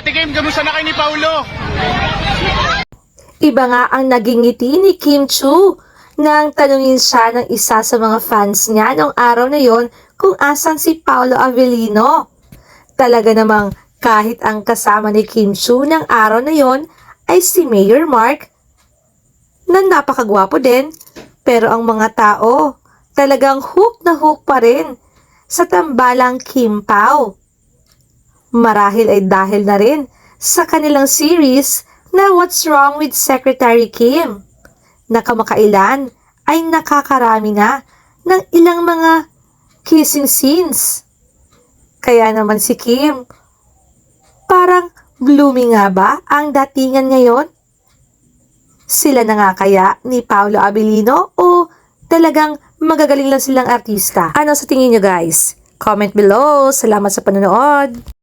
Ate Kim, kamusta na kayo ni Paulo? Iba nga ang naging ngiti ni Kim Chu nang tanungin siya ng isa sa mga fans niya noong araw na yon kung asan si Paolo Avellino. Talaga namang kahit ang kasama ni Kim Chu ng araw na yon ay si Mayor Mark na napakagwapo din pero ang mga tao talagang hook na hook pa rin sa tambalang Kim Pao. Marahil ay dahil na rin sa kanilang series na What's Wrong with Secretary Kim na kamakailan ay nakakarami na ng ilang mga kissing scenes. Kaya naman si Kim, parang blooming nga ba ang datingan ngayon? Sila na nga kaya ni Paolo Abilino o talagang magagaling lang silang artista? Ano sa tingin nyo guys? Comment below. Salamat sa panonood.